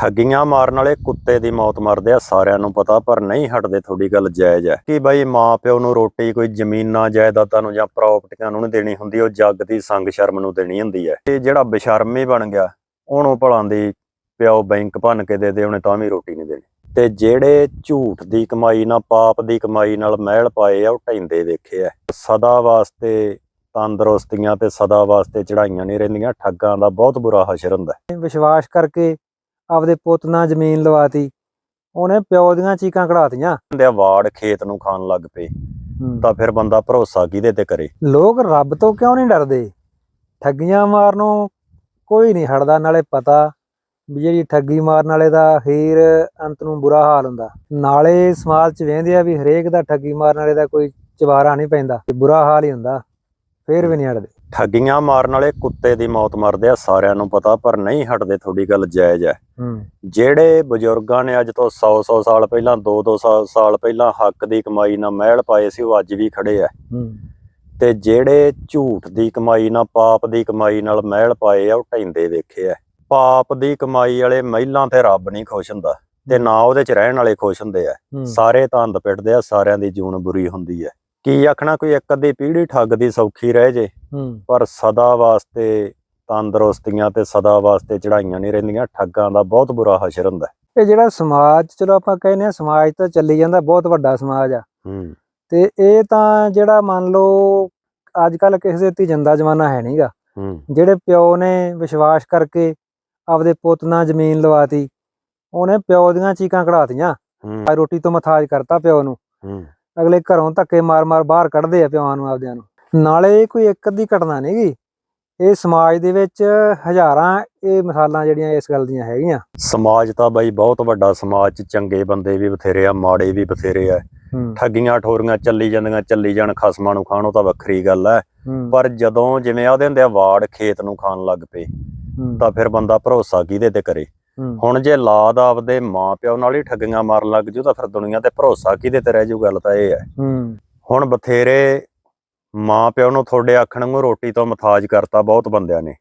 ਠੱਗੀਆਂ ਮਾਰਨ ਵਾਲੇ ਕੁੱਤੇ ਦੀ ਮੌਤ ਮਰਦੇ ਆ ਸਾਰਿਆਂ ਨੂੰ ਪਤਾ, ਪਰ ਨਹੀਂ ਹਟਦੇ ਤੁਹਾਡੀ ਗੱਲ ਜਾਇਜ਼ ਹੈ। ਕਿ ਬਈ ਮਾਂ ਪਿਓ ਨੂੰ ਰੋਟੀ, ਕੋਈ ਜ਼ਮੀਨਾਂ, ਜਾਇਦਾਦਾਂ ਨੂੰ ਜਾਂ ਪ੍ਰਾਪਰਟੀਆਂ ਨੂੰ ਨਹੀਂ ਦੇਣੀ ਹੁੰਦੀ, ਉਹ ਜੱਗ ਦੀ ਸੰਗ ਸ਼ਰਮ ਨੂੰ ਦੇਣੀ ਹੁੰਦੀ ਹੈ। ਤੇ ਜਿਹੜਾ ਬੇਸ਼ਰਮੀ ਬਣ ਗਿਆ, ਉਹਨੂੰ ਭਲਾਂ ਦੀ ਪਿਓ ਬੈਂਕ ਭੰਨ ਕੇ ਦੇ ਦੇ, ਉਹਨੇ ਤਾਂ ਵੀ ਰੋਟੀ ਨਹੀਂ ਦੇਣੀ। ਤੇ ਜਿਹੜੇ ਝੂਠ ਦੀ ਕਮਾਈ ਨਾਲ, ਪਾਪ ਦੀ ਕਮਾਈ ਨਾਲ ਮਹਿਲ ਪਾਏ ਆ, ਉਹ ਢੈਂਦੇ ਵੇਖੇ ਆ। ਸਦਾ ਵਾਸਤੇ ਤੰਦਰੁਸਤੀਆਂ ਤੇ ਸਦਾ ਵਾਸਤੇ ਚੜਾਈਆਂ ਨਹੀਂ ਰਹਿੰਦੀਆਂ, ਠੱਗਾਂ ਦਾ ਬਹੁਤ ਬੁਰਾ ਹਸ਼ਰ ਹੁੰਦਾ ਵਿਸ਼ਵਾਸ ਕਰਕੇ ਆਪਦੇ ਪੁੱਤ ਨਾਲ ਜ਼ਮੀਨ ਲਵਾਤੀ। ਉਹਨੇ ਪਿਓ ਦੀਆਂ ਚੀਕਾਂ ਕਢਾਤੀਆਂ। ਆ ਵਾੜ ਖੇਤ ਨੂੰ ਖਾਣ ਲੱਗ ਪਏ। ਤਾਂ ਫਿਰ ਬੰਦਾ ਭਰੋਸਾ ਕਿਹਦੇ ਤੇ ਕਰੇ? ਲੋਕ ਰੱਬ ਤੋਂ ਕਿਉਂ ਨਹੀਂ ਡਰਦੇ? ਠੱਗੀਆਂ ਮਾਰਨੋਂ ਕੋਈ ਨਹੀਂ ਹਟਦਾ ਨਾਲੇ ਪਤਾ ਵੀ ਜਿਹੜੀ ਠੱਗੀ ਮਾਰਨ ਵਾਲੇ ਦਾ ਹੀਰ ਅੰਤ ਨੂੰ ਬੁਰਾ ਹਾਲ ਹੁੰਦਾ। ਨਾਲੇ ਸਮਾਜ 'ਚ ਵੇਂਦੇ ਆ ਵੀ ਹਰੇਕ ਦਾ ਠੱਗੀ ਮਾਰਨ ਵਾਲੇ ਦਾ ਕੋਈ ਚਵਾਰਾ ਨਹੀਂ ਪੈਂਦਾ। ਬੁਰਾ ਹਾਲ ਹੀ ਹੁੰਦਾ ਫੇਰ ਵੀ ਨਹੀਂ ਹਟਦੇ। ਠੱਗੀਆਂ ਮਾਰਨ ਵਾਲੇ ਕੁੱਤੇ ਦੀ ਮੌਤ ਮਰਦੇ ਆ ਸਾਰਿਆਂ ਨੂੰ ਪਤਾ ਪਰ ਨਹੀਂ ਹਟਦੇ ਤੁਹਾਡੀ ਗੱਲ ਜਾਇਜ਼ ਹੈ। ਜਿਹੜੇ ਬਜ਼ੁਰਗਾਂ ਨੇ ਅੱਜ ਤੋਂ 100-100 ਸਾਲ ਪਹਿਲਾਂ 2-2 ਸਾਲ ਪਹਿਲਾਂ ਹੱਕ ਦੀ ਕਮਾਈ ਨਾਲ ਮਹਿਲ ਪਾਏ ਸੀ ਉਹ ਅੱਜ ਵੀ ਖੜੇ ਆ। ਤੇ ਜਿਹੜੇ ਝੂਠ ਦੀ ਕਮਾਈ ਨਾਲ ਪਾਪ ਦੀ ਕਮਾਈ ਨਾਲ ਮਹਿਲ ਪਾਏ ਆ ਉਹ ਢੈਂਦੇ ਵੇਖੇ ਆ। ਪਾਪ ਦੀ ਕਮਾਈ ਵਾਲੇ ਮਹਿਲਾਂ ਤੇ ਰੱਬ ਨਹੀਂ ਖੁਸ਼ ਹੁੰਦਾ ਤੇ ਨਾ ਉਹਦੇ ਚ ਰਹਿਣ ਵਾਲੇ ਖੁਸ਼ ਹੁੰਦੇ ਆ। ਸਾਰੇ ਤੰਦ ਪਿੱਟਦੇ ਆ ਸਾਰਿਆਂ ਦੀ ਜੂਨ ਬੁਰੀ ਹੁੰਦੀ ਹੈ ਕੀ ਆਖਣਾ ਕੋਈ ਇੱਕ ਅੱਧੀ ਪੀੜ੍ਹੀ ਠੱਗ ਦੀ ਸੌਖੀ ਰਹਿ ਜੇ। ਹੂੰ। ਪਰ ਸਦਾ ਵਾਸਤੇ ਤੰਦਰੁਸਤੀਆਂ ਤੇ ਸਦਾ ਵਾਸਤੇ ਚੜਾਈਆਂ ਨਹੀਂ ਰਹਿੰਦੀਆਂ ਠੱਗਾਂ ਦਾ ਬਹੁਤ ਬੁਰਾ ਹਸ਼ਰ ਹੁੰਦਾ ਹੈ। ਇਹ ਜਿਹੜਾ ਸਮਾਜ ਚਲੋ ਆਪਾਂ ਕਹਿੰਦੇ ਆ ਸਮਾਜ ਤਾਂ ਚੱਲੀ ਜਾਂਦਾ ਬਹੁਤ ਵੱਡਾ ਸਮਾਜ ਆ। ਹੂੰ। ਤੇ ਇਹ ਤਾਂ ਜਿਹੜਾ ਮੰਨ ਲਓ ਅੱਜ ਕੱਲ ਕਿਸੇ ਦੇ ਧੀ ਜਿੰਦਾ ਜਮਾਨਾ ਹੈ ਨਹੀਂਗਾ ਹੂੰ। ਜਿਹੜੇ ਪਿਓ ਨੇ ਵਿਸ਼ਵਾਸ ਕਰਕੇ ਆਪਦੇ ਪੁੱਤ ਨਾਲ ਜ਼ਮੀਨ ਲਵਾਤੀ ਉਹਨੇ ਪਿਓ ਦੀਆਂ ਚੀਕਾਂ ਕਢਾਤੀਆਂ। ਹੂੰ। ਰੋਟੀ ਤੋਂ ਮਥਾਜ ਕਰਤਾ ਪਿਓ ਨੂੰ। ਹੂੰ। ਅਗਲੇ ਘਰੋਂ ਧੱਕੇ ਮਾਰ-ਮਾਰ ਬਾਹਰ ਕੱਢਦੇ ਆ ਪਿਓਾਂ ਨੂੰ ਆਪਦਿਆਂ ਨੂੰ। ਨਾਲੇ ਕੋਈ ਇੱਕ ਅੱਧੀ ਘਟਨਾ ਨਹੀਂਗੀ ਇਹ ਸਮਾਜ ਦੇ ਵਿੱਚ ਹਜ਼ਾਰਾਂ ਇਹ ਮਿਸਾਲਾਂ ਜਿਹੜੀਆਂ ਇਸ ਗੱਲ ਦੀਆਂ ਹੈਗੀਆਂ। ਸਮਾਜ ਤਾਂ ਬਾਈ ਬਹੁਤ ਵੱਡਾ ਸਮਾਜ ਚ ਚੰਗੇ ਬੰਦੇ ਵੀ ਬਥੇਰੇ ਆ ਮਾੜੇ ਵੀ ਬਥੇਰੇ ਆ। ਠੱਗੀਆਂ ਠੋਰੀਆਂ ਚੱਲੀ ਜਾਂਦੀਆਂ ਚੱਲੀ ਜਾਣ ਖਸਮਾਂ ਨੂੰ ਖਾਣੋ ਤਾਂ ਵੱਖਰੀ ਗੱਲ ਹੂੰ। ਪਰ ਜਦੋਂ ਜਿਵੇਂ ਆਦੇ ਹੁੰਦੇ ਆ ਵਾੜ ਖੇਤ ਨੂੰ ਖਾਣ ਲੱਗ ਪਏ ਤਾਂ ਫਿਰ ਬੰਦਾ ਭਰੋਸਾ ਕਿਹਦੇ ਤੇ ਕਰੇ? ਹੁਣ ਜੇ ਲਾਦ ਆਪਦੇ ਮਾਂ ਪਿਓ ਨਾਲ ਹੀ ਠੱਗੀਆਂ ਮਾਰਨ ਲੱਗ ਜੂ ਤਾਂ ਫਿਰ ਦੁਨੀਆ ਤੇ ਭਰੋਸਾ ਕਿਹਦੇ ਤੇ ਰਹਿ ਜੂ ਗੱਲ ਤਾਂ ਇਹ ਹੈ। ਹੁਣ ਬਥੇਰੇ ਮਾਂ ਪਿਓ ਨੂੰ ਤੁਹਾਡੇ ਆਖਣ ਨੂੰ ਰੋਟੀ ਤੋਂ ਮਥਾਜ ਕਰਤਾ ਬਹੁਤ ਬੰਦਿਆਂ ਨੇ।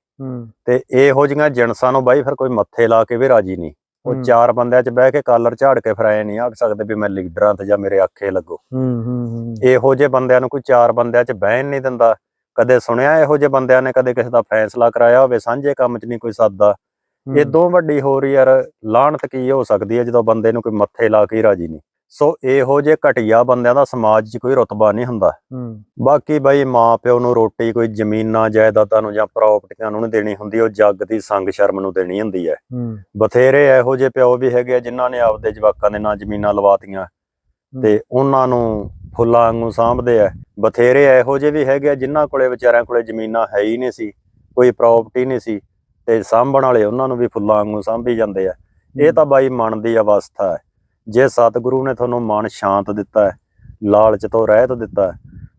ਤੇ ਇਹੋ ਜਿਹੀਆਂ ਜਿਣਸਾਂ ਨੂੰ ਬਾਈ ਫਿਰ ਕੋਈ ਮੱਥੇ ਲਾ ਕੇ ਵੀ ਰਾਜੀ ਨਹੀਂ। ਉਹ। ਚਾਰ ਬੰਦਿਆਂ 'ਚ ਬਹਿ ਕੇ ਕਾਲਰ ਝਾੜ ਕੇ ਫਿਰ ਐ ਨਹੀਂ ਆਖ ਸਕਦੇ ਵੀ ਮੈਂ ਲੀਡਰਾਂ ਤੇ ਜਾਂ ਮੇਰੇ ਆਖੇ ਲੱਗੋ। ਇਹੋ ਜਿਹੇ ਬੰਦਿਆਂ ਨੂੰ ਕੋਈ ਚਾਰ ਬੰਦਿਆਂ 'ਚ ਬਹਿਣ ਨਹੀਂ ਦਿੰਦਾ। ਕਦੇ ਸੁਣਿਆ ਇਹੋ ਜਿਹੇ ਬੰਦਿਆਂ ਨੇ ਕਦੇ ਕਿਸੇ ਦਾ ਫੈਸਲਾ ਕਰਾਇਆ ਹੋਵੇ ਸਾਂਝੇ ਕੰਮ 'ਚ ਨਹੀਂ ਕੋਈ ਸੱਦਦਾ ਇਦੋਂ ਵੱਡੀ ਹੋਰ ਯਾਰ ਲਾਹਣਤ ਕੀ ਹੋ ਸਕਦੀ ਹੈ ਜਦੋਂ ਬੰਦੇ ਨੂੰ ਕੋਈ ਮੱਥੇ ਲਾ ਕੇ ਰਾਜੀ ਨਹੀਂ? ਸੋ ਇਹੋ ਜਿਹੇ ਘਟੀਆ ਬੰਦਿਆਂ ਦਾ ਸਮਾਜ 'ਚ ਕੋਈ ਰਤਬਾ ਨਹੀਂ ਹੁੰਦਾ। ਬਾਕੀ ਬਈ ਮਾਂ ਪਿਓ ਨੂੰ ਰੋਟੀ ਕੋਈ ਜ਼ਮੀਨਾਂ ਜਾਇਦਾਦਾਂ ਨੂੰ ਜਾਂ ਪ੍ਰਾਪਰਟੀਆਂ ਨੂੰ ਨਹੀਂ ਦੇਣੀ ਹੁੰਦੀ ਉਹ ਜੱਗ ਦੀ ਸੰਗ ਸ਼ਰਮ ਨੂੰ ਦੇਣੀ ਹੁੰਦੀ ਹੈ। ਬਥੇਰੇ ਇਹੋ ਜਿਹੇ ਪਿਓ ਵੀ ਹੈਗੇ ਆ ਜਿਨ੍ਹਾਂ ਨੇ ਆਪਦੇ ਜਵਾਕਾਂ ਦੇ ਨਾਂ ਜ਼ਮੀਨਾਂ ਲਵਾਤੀਆਂ ਤੇ ਉਹਨਾਂ ਨੂੰ ਫੁੱਲਾਂ ਵਾਂਗੂ ਸਾਂਭਦੇ ਆ। ਬਥੇਰੇ ਇਹੋ ਜਿਹੇ ਵੀ ਹੈਗੇ ਆ ਜਿਨ੍ਹਾਂ ਕੋਲੇ ਵਿਚਾਰਿਆਂ ਕੋਲੇ ਜ਼ਮੀਨਾਂ ਹੈ ਹੀ ਨਹੀਂ ਸੀ ਕੋਈ ਪ੍ਰਾਪਰਟੀ ਨਹੀਂ ਸੀ। ਤੇ ਸਾਂਭਣ ਵਾਲੇ ਉਹਨਾਂ ਨੂੰ ਵੀ ਫੁੱਲਾਂ ਵਾਂਗੂ ਸਾਂਭੀ ਜਾਂਦੇ ਆ। ਇਹ ਤਾਂ ਬਾਈ ਮਨ ਦੀ ਅਵਸਥਾ ਹੈ। ਜੇ ਸਤਿਗੁਰੂ ਨੇ ਤੁਹਾਨੂੰ ਮਨ ਸ਼ਾਂਤ ਦਿੱਤਾ ਹੈ ਲਾਲਚ ਤੋਂ ਰਹਿਤ ਦਿੱਤਾ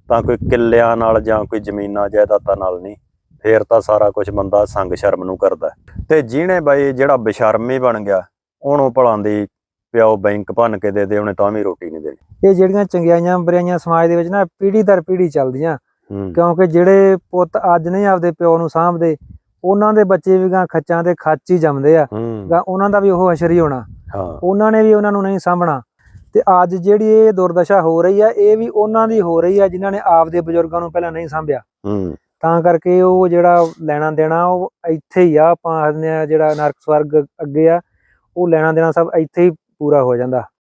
ਤਾਂ ਕੋਈ ਕਿੱਲਿਆਂ ਨਾਲ ਜਾਂ ਕੋਈ ਜ਼ਮੀਨਾਂ ਜਾਇਦਾਦਾਂ ਨਾਲ ਨਹੀਂ ਫੇਰ ਤਾਂ ਸਾਰਾ ਕੁਝ ਬੰਦਾ ਸੰਗ ਸ਼ਰਮ ਨੂੰ ਕਰਦਾ। ਤੇ ਜਿਹਨੇ ਬਾਈ ਜਿਹੜਾ ਬੇਸ਼ਰਮੀ ਬਣ ਗਿਆ ਉਹਨੂੰ ਭਲਾਂ ਦੀ ਪਿਓ ਬੈਂਕ ਭੰਨ ਕੇ ਦੇ ਦੇ ਉਹਨੇ ਤਾਂ ਵੀ ਰੋਟੀ ਨਹੀਂ ਦੇਣੀ। ਇਹ ਜਿਹੜੀਆਂ ਚੰਗਿਆਈਆਂ ਬੁਰਾਈਆਂ ਸਮਾਜ ਦੇ ਵਿੱਚ ਨਾ ਪੀੜ੍ਹੀ ਦਰ ਪੀੜ੍ਹੀ ਚੱਲਦੀਆਂ। ਕਿਉਂਕਿ ਜਿਹੜੇ ਪੁੱਤ ਅੱਜ ਨਹੀਂ ਆਪਦੇ ਪਿਓ ਨੂੰ ਸਾਂਭਦੇ ਉਹਨਾਂ ਦੇ ਬੱਚੇ ਵੀ ਗਾਂ ਖੱਚਾਂ ਦੇ ਖੱਚ ਹੀ ਜੰਮਦੇ ਆ। ਗਾਂ ਉਹਨਾਂ ਦਾ ਵੀ ਉਹ ਅਸ਼ਰ ਹੀ ਹੋਣਾ। ਹਾਂ। ਉਹਨਾਂ ਨੇ ਵੀ ਉਹਨਾਂ ਨੂੰ ਨਹੀਂ ਸਾਂਭਣਾ। ਤੇ ਅੱਜ ਜਿਹੜੀ ਇਹ ਦੁਰਦਸ਼ਾ ਹੋ ਰਹੀ ਆ ਇਹ ਵੀ ਉਹਨਾਂ ਦੀ ਹੋ ਰਹੀ ਆ ਜਿਨ੍ਹਾਂ ਨੇ ਆਪਦੇ ਬਜ਼ੁਰਗਾਂ ਨੂੰ ਪਹਿਲਾਂ ਨਹੀਂ ਸਾਂਭਿਆ। ਹੂੰ। ਤਾਂ ਕਰਕੇ ਉਹ ਜਿਹੜਾ ਲੈਣਾ ਦੇਣਾ ਉਹ ਇੱਥੇ ਹੀ ਆ ਆਪਾਂ ਜਿਹੜਾ ਨਰਕ ਸਵਰਗ ਅੱਗੇ ਆ ਉਹ ਲੈਣਾ ਦੇਣਾ ਸਭ ਇੱਥੇ ਹੀ ਪੂਰਾ ਹੋ ਜਾਂਦਾ।